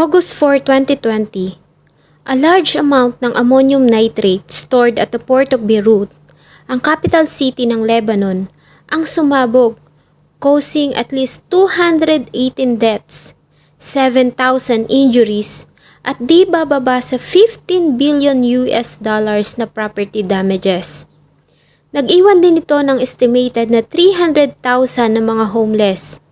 August 4, 2020, a large amount ng ammonium nitrate stored at the port of Beirut, ang capital city ng Lebanon, ang sumabog, causing at least 218 deaths, 7,000 injuries, at di bababa sa 15 billion US dollars na property damages. Nag-iwan din ito ng estimated na 300,000 na mga homeless.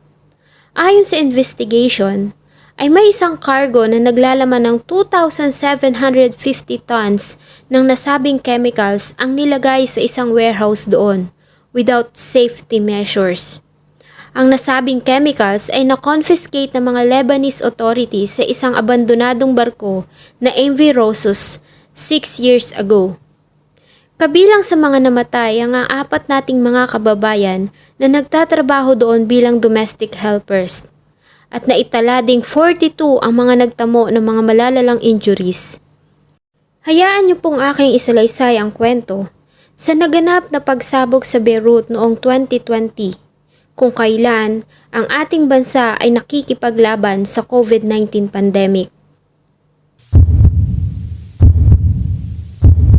Ayon sa investigation, ay may isang cargo na naglalaman ng 2,750 tons ng nasabing chemicals ang nilagay sa isang warehouse doon without safety measures. Ang nasabing chemicals ay na-confiscate ng mga Lebanese authorities sa isang abandonadong barko na MV Rosus 6 years ago. Kabilang sa mga namatay ang apat nating mga kababayan na nagtatrabaho doon bilang domestic helpers at naitala ding 42 ang mga nagtamo ng mga malalalang injuries. Hayaan niyo pong aking isalaysay ang kwento sa naganap na pagsabog sa Beirut noong 2020 kung kailan ang ating bansa ay nakikipaglaban sa COVID-19 pandemic.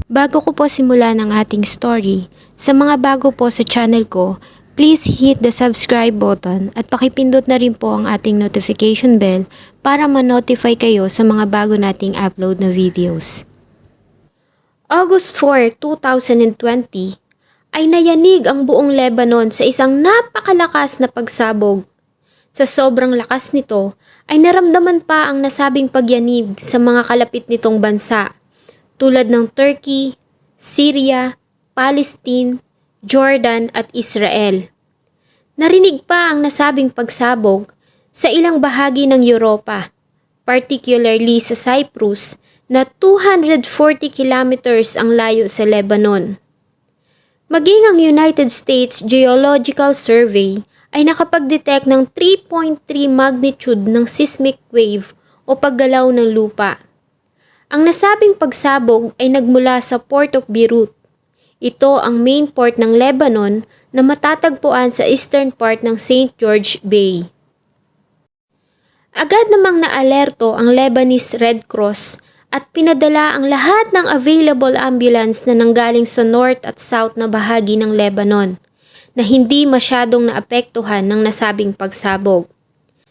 Bago ko po simulan ang ating story, sa mga bago po sa channel ko, please hit the subscribe button at pakipindot na rin po ang ating notification bell para ma-notify kayo sa mga bago nating upload na videos. August 4, 2020 ay nayanig ang buong Lebanon sa isang napakalakas na pagsabog. Sa sobrang lakas nito ay naramdaman pa ang nasabing pagyanig sa mga kalapit nitong bansa tulad ng Turkey, Syria, Palestine, Jordan at Israel. Narinig pa ang nasabing pagsabog sa ilang bahagi ng Europa, particularly sa Cyprus na 240 kilometers ang layo sa Lebanon. Maging ang United States Geological Survey ay nakapag-detect ng 3.3 magnitude ng seismic wave o paggalaw ng lupa. Ang nasabing pagsabog ay nagmula sa Port of Beirut. Ito ang main port ng Lebanon na matatagpuan sa eastern part ng St. George Bay. Agad namang naalerto ang Lebanese Red Cross at pinadala ang lahat ng available ambulance na nanggaling sa north at south na bahagi ng Lebanon na hindi masyadong naapektuhan ng nasabing pagsabog.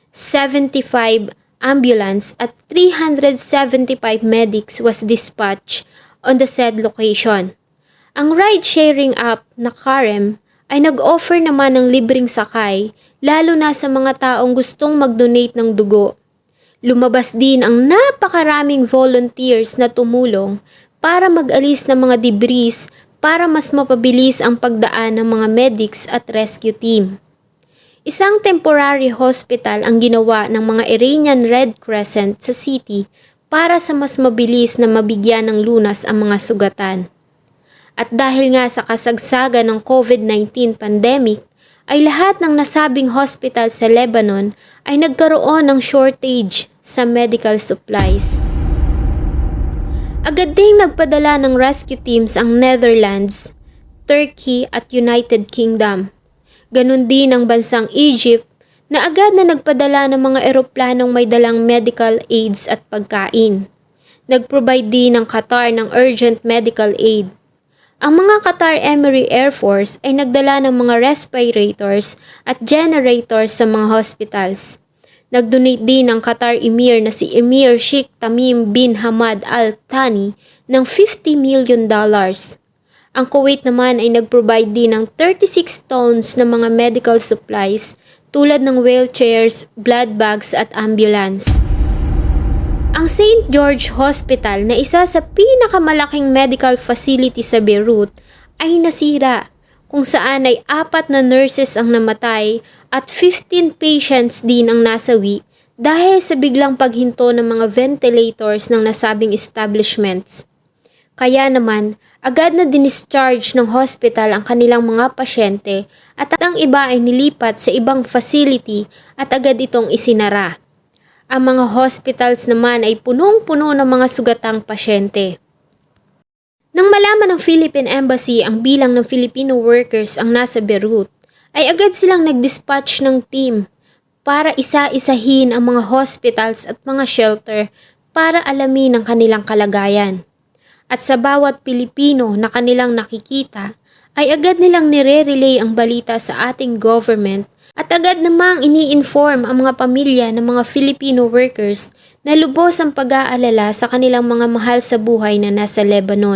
75 ambulance at 375 medics was dispatched on the said location. Ang ride-sharing app na Karem ay nag-offer naman ng libreng sakay lalo na sa mga taong gustong mag-donate ng dugo. Lumabas din ang napakaraming volunteers na tumulong para mag-alis ng mga debris para mas mapabilis ang pagdaan ng mga medics at rescue team. Isang temporary hospital ang ginawa ng mga Iranian Red Crescent sa city para sa mas mabilis na mabigyan ng lunas ang mga sugatan. At dahil nga sa kasagsagan ng COVID-19 pandemic, ay lahat ng nasabing hospital sa Lebanon ay nagkaroon ng shortage sa medical supplies. Agad ding nagpadala ng rescue teams ang Netherlands, Turkey at United Kingdom. Ganon din ang bansang Egypt na agad na nagpadala ng mga eroplanong may dalang medical aids at pagkain. Nag-provide din ng Qatar ng urgent medical aid. Ang mga Qatar Emiri Air Force ay nagdala ng mga respirators at generators sa mga hospitals. Nag-donate din ang Qatar Emir na si Emir Sheikh Tamim bin Hamad Al Thani ng 50 million dollars. Ang Kuwait naman ay nag-provide din ng 36 tons ng mga medical supplies tulad ng wheelchairs, blood bags at ambulance. Ang St. George Hospital na isa sa pinakamalaking medical facility sa Beirut ay nasira kung saan ay apat na nurses ang namatay at 15 patients din ang nasawi dahil sa biglang paghinto ng mga ventilators ng nasabing establishments. Kaya naman, agad na dinischarge ng hospital ang kanilang mga pasyente at ang iba ay nilipat sa ibang facility at agad itong isinara. Ang mga hospitals naman ay punong-puno ng mga sugatang pasyente. Nang malaman ng Philippine Embassy ang bilang ng Filipino workers ang nasa Beirut, ay agad silang nag-dispatch ng team para isa-isahin ang mga hospitals at mga shelter para alamin ang kanilang kalagayan. At sa bawat Pilipino na kanilang nakikita, ay agad nilang nire-relay ang balita sa ating government at agad namang ini-inform ang mga pamilya ng mga Filipino workers na lubos ang pag-aalala sa kanilang mga mahal sa buhay na nasa Lebanon.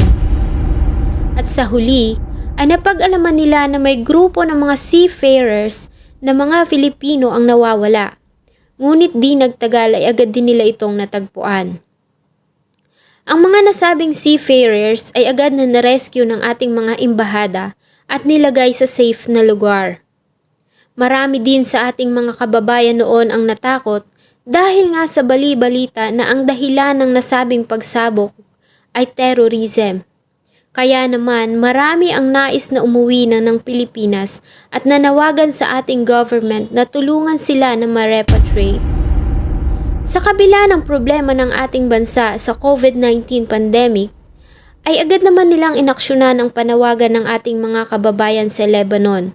At sa huli, ay napag-alaman nila na may grupo ng mga seafarers na mga Filipino ang nawawala. Ngunit di nagtagal ay agad din nila itong natagpuan. Ang mga nasabing seafarers ay agad na narescue ng ating mga imbahada at nilagay sa safe na lugar. Marami din sa ating mga kababayan noon ang natakot dahil nga sa bali-balita na ang dahilan ng nasabing pagsabok ay terrorism. Kaya naman marami ang nais na umuwi na ng Pilipinas at nanawagan sa ating government na tulungan sila na ma-repatriate. Sa kabila ng problema ng ating bansa sa COVID-19 pandemic, ay agad naman nilang inaksyonan ang panawagan ng ating mga kababayan sa Lebanon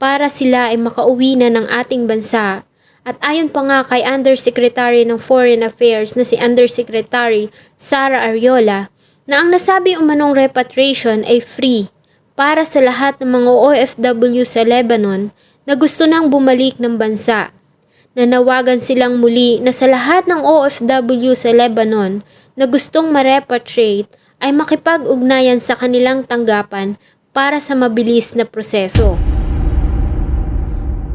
para sila ay makauwi na ng ating bansa at ayon pa nga kay Undersecretary ng Foreign Affairs na si Undersecretary Sara Ariola na ang nasabi umanong repatriation ay free para sa lahat ng mga OFW sa Lebanon na gusto nang bumalik ng bansa. Nanawagan silang muli na sa lahat ng OFW sa Lebanon na gustong ma-repatriate ay makipag-ugnayan sa kanilang tanggapan para sa mabilis na proseso.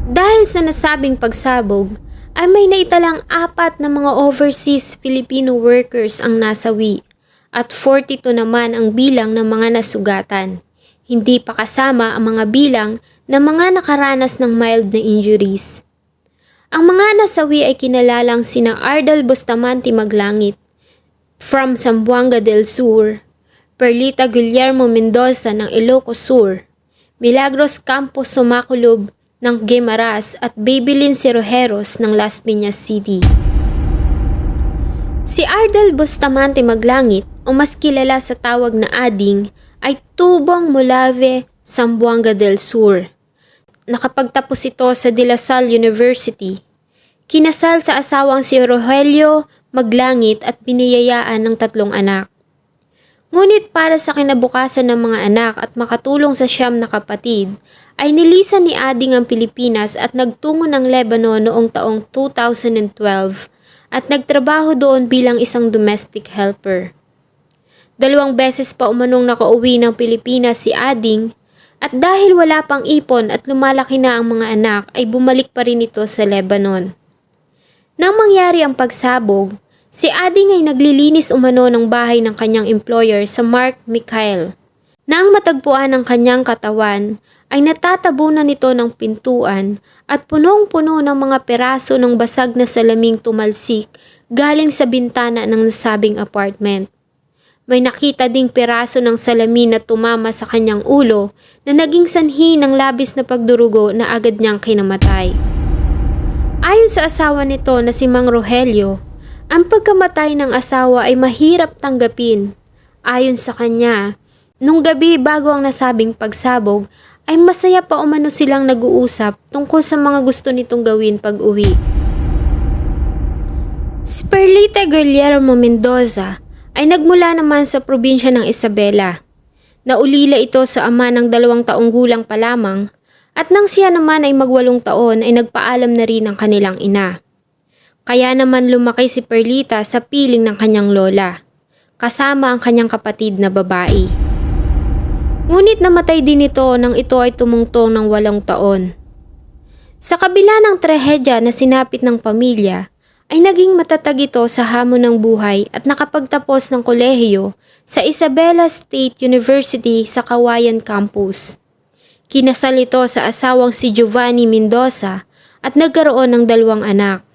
Dahil sa nasabing pagsabog, ay may naitalang apat na mga overseas Filipino workers ang nasawi at 42 naman ang bilang ng mga nasugatan. Hindi pa kasama ang mga bilang ng mga nakaranas ng mild na injuries. Ang mga nasawi ay kinalalang sina Ardal Bustamante Maglangit from Zamboanga del Sur, Perlita Guillermo Mendoza ng Ilocos Sur, Milagros Campos Sumaculob ng Guimaras at Babylin Cirojeros ng Las Piñas City. Si Ardal Bustamante Maglangit o mas kilala sa tawag na Ading ay tubong Molave, Zamboanga del Sur. Nakapagtapos ito sa De La Salle University. Kinasal sa asawang si Rogelio Maglangit at biniyayaan ng tatlong anak. Ngunit para sa kinabukasan ng mga anak at makatulong sa siyam na kapatid, ay nilisan ni Ading ang Pilipinas at nagtungo ng Lebanon noong taong 2012 at nagtrabaho doon bilang isang domestic helper. Dalawang beses pa umanong nakauwi ng Pilipinas si Ading at dahil wala pang ipon at lumalaki na ang mga anak ay bumalik pa rin ito sa Lebanon. Nang mangyari ang pagsabog, si Ading ay naglilinis umano ng bahay ng kanyang employer sa Mark Mikhail. Nang matagpuan ang kanyang katawan, ay natatabunan nito ng pintuan at punong-puno ng mga peraso ng basag na salaming tumalsik galing sa bintana ng nasabing apartment. May nakita ding peraso ng salamin na tumama sa kanyang ulo na naging sanhi ng labis na pagdurugo na agad niyang kinamatay. Ayon sa asawa nito na si Mang Rogelio, ang pagkamatay ng asawa ay mahirap tanggapin. Ayon sa kanya, nung gabi bago ang nasabing pagsabog ay masaya pa umano silang nag-uusap tungkol sa mga gusto nitong gawin pag uwi. Si Perlita Guillermo Mendoza ay nagmula naman sa probinsya ng Isabela. Naulila ito sa ama ng dalawang taong gulang pa lamang at nang siya naman ay magwalong taon ay nagpaalam na rin ang kanilang ina. Kaya naman lumaki si Perlita sa piling ng kanyang lola, kasama ang kanyang kapatid na babae. Ngunit namatay din ito nang ito ay tumungtong ng walong taon. Sa kabila ng trahedya na sinapit ng pamilya, ay naging matatag ito sa hamon ng buhay at nakapagtapos ng kolehiyo sa Isabela State University sa Kawayan Campus. Kinasal ito sa asawang si Giovanni Mendoza at nagkaroon ng dalawang anak.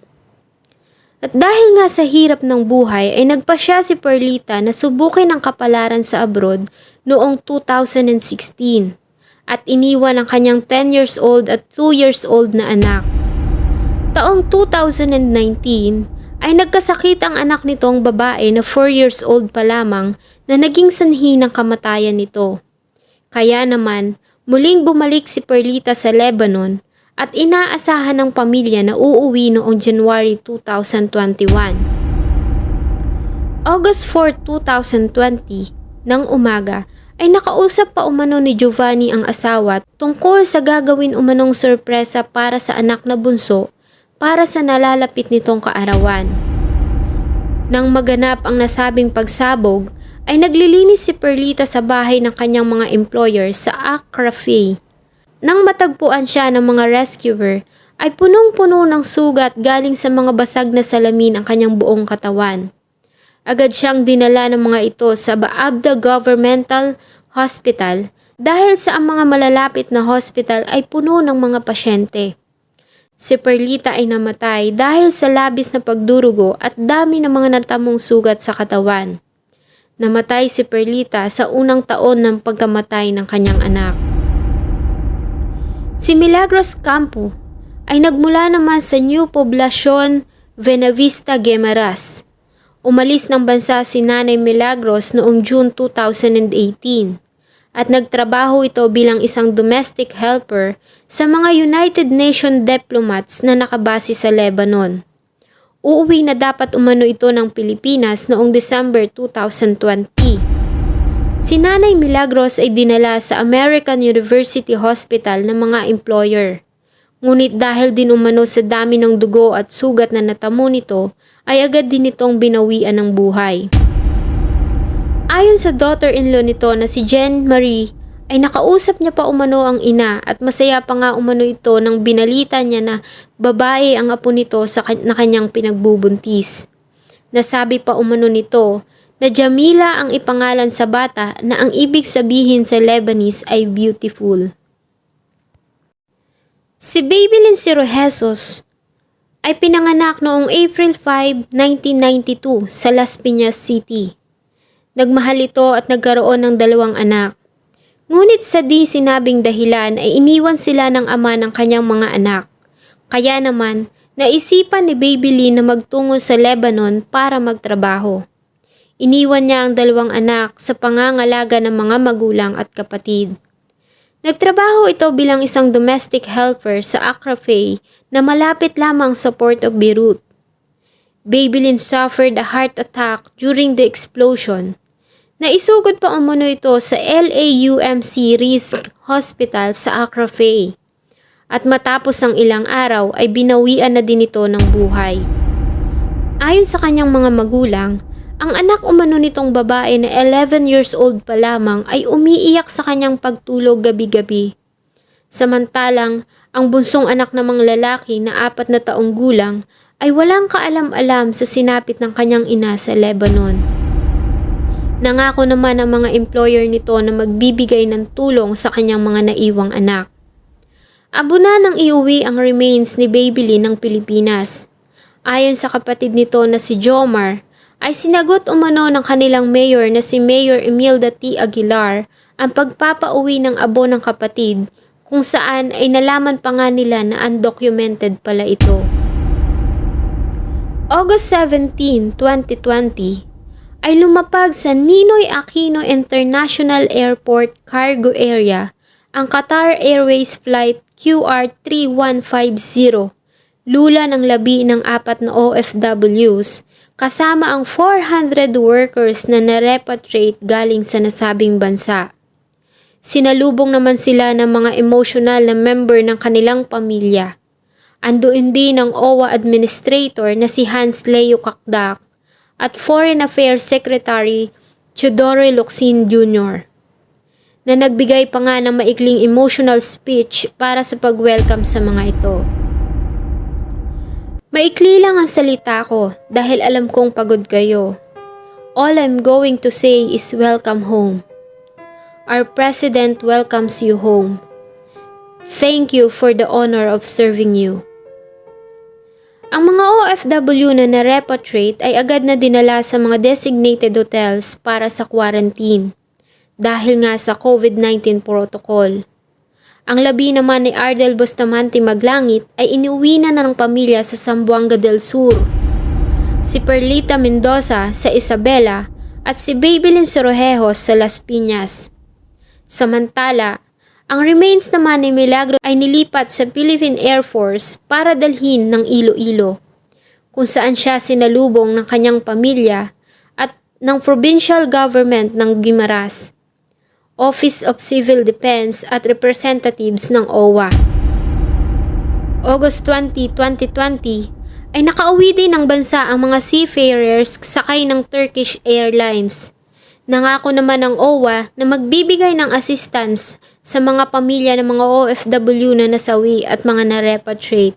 At dahil nga sa hirap ng buhay ay nagpa siya si Perlita na subukin ang kapalaran sa abroad noong 2016 at iniwan ang kanyang 10 years old at 2 years old na anak. Taong 2019 ay nagkasakit ang anak nitong babae na 4 years old pa lamang na naging sanhi ng kamatayan nito. Kaya naman, muling bumalik si Perlita sa Lebanon at inaasahan ng pamilya na uuwi noong January 2021. August 4, 2020, ng umaga, ay nakausap pa umano ni Giovanni ang asawa tungkol sa gagawin umanong sorpresa para sa anak na bunso para sa nalalapit nitong kaarawan. Nang maganap ang nasabing pagsabog, ay naglilinis si Perlita sa bahay ng kanyang mga employer sa Accra Fay. Nang matagpuan siya ng mga rescuer, ay punong-puno ng sugat galing sa mga basag na salamin ang kanyang buong katawan. Agad siyang dinala ng mga ito sa Baabda Governmental Hospital dahil sa ang mga malalapit na hospital ay puno ng mga pasyente. Si Perlita ay namatay dahil sa labis na pagdurugo at dami ng mga natamong sugat sa katawan. Namatay si Perlita sa unang taon ng pagkamatay ng kanyang anak. Si Milagros Campo ay nagmula naman sa New Poblacion, Venavista, Guimaras. Umalis ng bansa si Nanay Milagros noong June 2018 at nagtrabaho ito bilang isang domestic helper sa mga United Nations diplomats na nakabase sa Lebanon. Uuwi na dapat umano ito ng Pilipinas noong December 2020. Si Nanay Milagros ay dinala sa American University Hospital ng mga employer. Ngunit dahil din umano sa dami ng dugo at sugat na natamo nito, ay agad din itong binawian ng buhay. Ayon sa daughter-in-law nito na si Jen Marie, ay nakausap niya pa umano ang ina at masaya pa nga umano ito nang binalita niya na babae ang apo nito sa kanyang pinagbubuntis. Nasabi pa umano nito na Jamila ang ipangalan sa bata na ang ibig sabihin sa Lebanese ay beautiful. Si Babylin Sirojesos ay pinanganak noong April 5, 1992 sa Las Piñas City. Nagmahal ito at nagkaroon ng dalawang anak. Ngunit sa di sinabing dahilan ay iniwan sila ng ama ng kanyang mga anak. Kaya naman, naisipan ni Babylin na magtungo sa Lebanon para magtrabaho. Iniwan niya ang dalawang anak sa pangangalaga ng mga magulang at kapatid. Nagtrabaho ito bilang isang domestic helper sa Accra Fay na malapit lamang sa port of Beirut. Babylin suffered a heart attack during the explosion. Naisugod pa umano ito sa LAUMC Risk Hospital sa Accra Fay. At matapos ang ilang araw ay binawian na din ito ng buhay. Ayon sa kanyang mga magulang, ang anak umano nitong babae na 11 years old pa lamang ay umiiyak sa kanyang pagtulog gabi-gabi. Samantalang, ang bunsong anak ng mga lalaki na apat na taong gulang ay walang kaalam-alam sa sinapit ng kanyang ina sa Lebanon. Nangako naman ang mga employer nito na magbibigay ng tulong sa kanyang mga naiwang anak. Abo na nang iuwi ang remains ni Babylin ng Pilipinas. Ayon sa kapatid nito na si Jomar, ay sinagot umano ng kanilang mayor na si Mayor Emilda T. Aguilar ang pagpapauwi ng abo ng kapatid kung saan ay nalaman pa nga nila na undocumented pala ito. August 17, 2020 ay lumapag sa Ninoy Aquino International Airport Cargo Area ang Qatar Airways Flight QR3150 lula ng labi ng apat na OFWs kasama ang 400 workers na narepatriate galing sa nasabing bansa. Sinalubong naman sila ng mga emotional na member ng kanilang pamilya. Andoon din ang OWA Administrator na si Hans Leo Kakdak at Foreign Affairs Secretary Chodore Locsin Jr. na nagbigay pa nga ng maikling emotional speech para sa pag-welcome sa mga ito. Maikli lang ang salita ko dahil alam kong pagod kayo. All I'm going to say is welcome home. Our President welcomes you home. Thank you for the honor of serving you. Ang mga OFW na na-repatriate ay agad na dinala sa mga designated hotels para sa quarantine dahil nga sa COVID-19 protocol. Ang labi naman ni Ardel Bustamante Maglangit ay inuwi na ng pamilya sa Zamboanga del Sur. Si Perlita Mendoza sa Isabela at si Babylin Sorojejos sa Las Piñas. Samantala, Ang remains naman ni Milagro ay nilipat sa Philippine Air Force para dalhin ng Iloilo, kung saan siya sinalubong ng kanyang pamilya at ng provincial government ng Guimaras, Office of Civil Defense at representatives ng OWA. August 20, 2020 ay nakauwi din ng bansa ang mga seafarers sakay ng Turkish Airlines. Nangako naman ng OWA na magbibigay ng assistance sa mga pamilya ng mga OFW na nasawi at mga na-repatriate.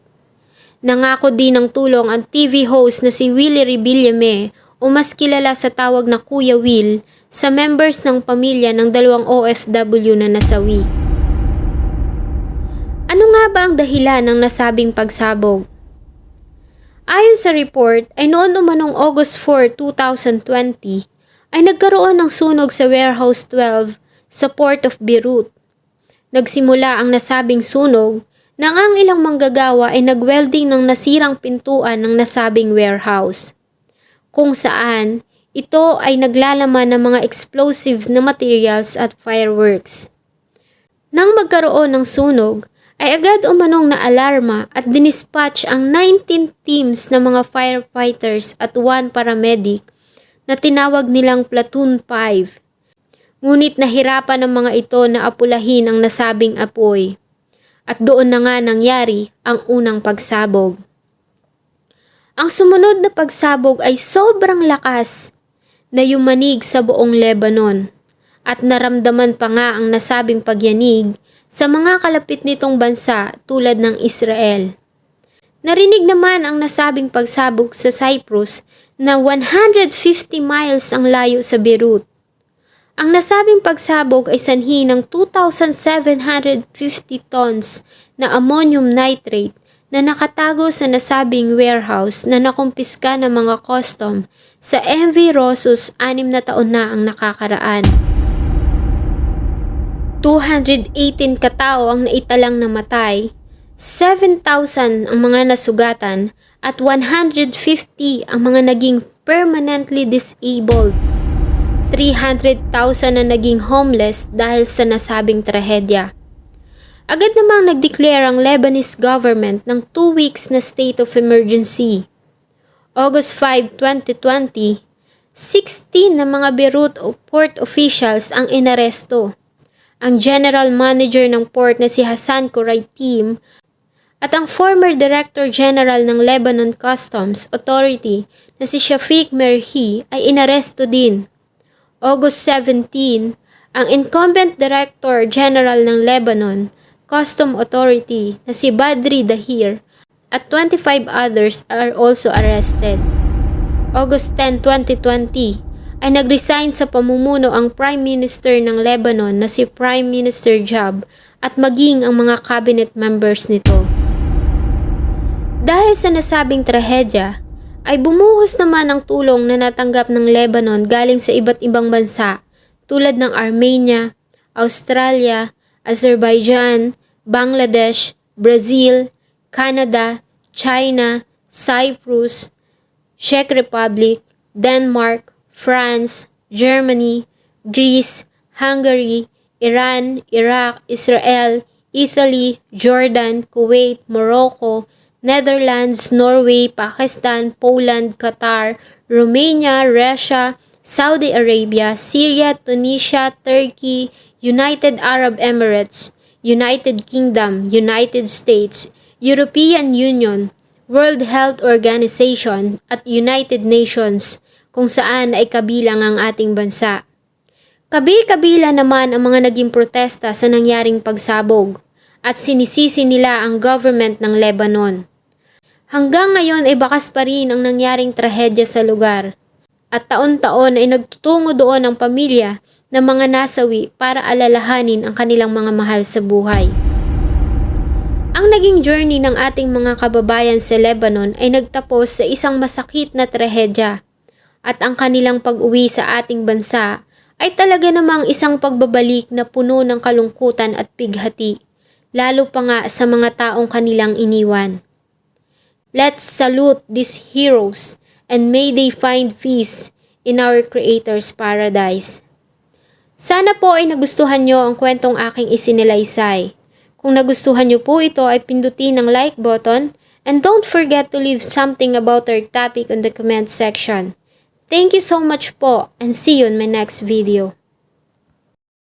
Nangako din ng tulong ang TV host na si Willie Rebillame o mas kilala sa tawag na Kuya Will sa members ng pamilya ng dalawang OFW na nasawi. Ano nga ba ang dahilan ng nasabing pagsabog? Ayon sa report ay noon umanong August 4, 2020 ay nagkaroon ng sunog sa Warehouse 12 sa Port of Beirut. Nagsimula ang nasabing sunog nang ang ilang manggagawa ay nagwelding ng nasirang pintuan ng nasabing warehouse. Kung saan ito ay naglalaman ng mga explosive na materials at fireworks. Nang magkaroon ng sunog, ay agad umanong na alarma at dinispatch ang 19 teams ng mga firefighters at one paramedic na tinawag nilang Platoon 5. Ngunit nahirapan ng mga ito na apulahin ang nasabing apoy. At doon na nga nangyari ang unang pagsabog. Ang sumunod na pagsabog ay sobrang lakas na yumanig sa buong Lebanon at naramdaman pa nga ang nasabing pagyanig sa mga kalapit nitong bansa tulad ng Israel. Narinig naman ang nasabing pagsabog sa Cyprus na 150 miles ang layo sa Beirut. Ang nasabing pagsabog ay sanhi ng 2,750 tons na ammonium nitrate na nakatago sa nasabing warehouse na nakumpiska ng mga custom sa MV Rosus anim na taon na ang nakakaraan. 218 katao ang naitalang namatay, 7,000 ang mga nasugatan at 150 ang mga naging permanently disabled. 300,000 na naging homeless dahil sa nasabing trahedya. Agad namang nag-declare ang Lebanese government ng 2 weeks na state of emergency. August 5, 2020, 16 na mga Beirut port officials ang inaresto. Ang general manager ng port na si Hassan Kuraitim at ang former Director General ng Lebanon Customs Authority na si Shafiq Merhi ay inaresto din. August 17, ang incumbent Director General ng Lebanon Custom Authority na si Badri Dahir at 25 others are also arrested. August 10, 2020 ay nagresign sa pamumuno ang Prime Minister ng Lebanon na si Prime Minister Jab at maging ang mga cabinet members nito. Dahil sa nasabing trahedya, ay bumuhos naman ang tulong na natanggap ng Lebanon galing sa iba't ibang bansa tulad ng Armenia, Australia, Azerbaijan, Bangladesh, Brazil, Canada, China, Cyprus, Czech Republic, Denmark, France, Germany, Greece, Hungary, Iran, Iraq, Israel, Italy, Jordan, Kuwait, Morocco, Netherlands, Norway, Pakistan, Poland, Qatar, Romania, Russia, Saudi Arabia, Syria, Tunisia, Turkey, United Arab Emirates, United Kingdom, United States, European Union, World Health Organization at United Nations kung saan ay kabilang ang ating bansa. Kabi-kabila naman ang mga naging protesta sa nangyaring pagsabog at sinisisi nila ang government ng Lebanon. Hanggang ngayon ay bakas pa rin ang nangyaring trahedya sa lugar at taon-taon ay nagtutungo doon ang pamilya ng mga nasawi para alalahanin ang kanilang mga mahal sa buhay. Ang naging journey ng ating mga kababayan sa Lebanon ay nagtapos sa isang masakit na trahedya at ang kanilang pag-uwi sa ating bansa ay talaga namang isang pagbabalik na puno ng kalungkutan at pighati, lalo pa nga sa mga taong kanilang iniwan. Let's salute these heroes and may they find peace in our Creator's paradise. Sana po ay nagustuhan nyo ang kwentong aking isinilaysay. Kung nagustuhan nyo po ito ay pindutin ang like button and don't forget to leave something about our topic on the comment section. Thank you so much po and see you in my next video.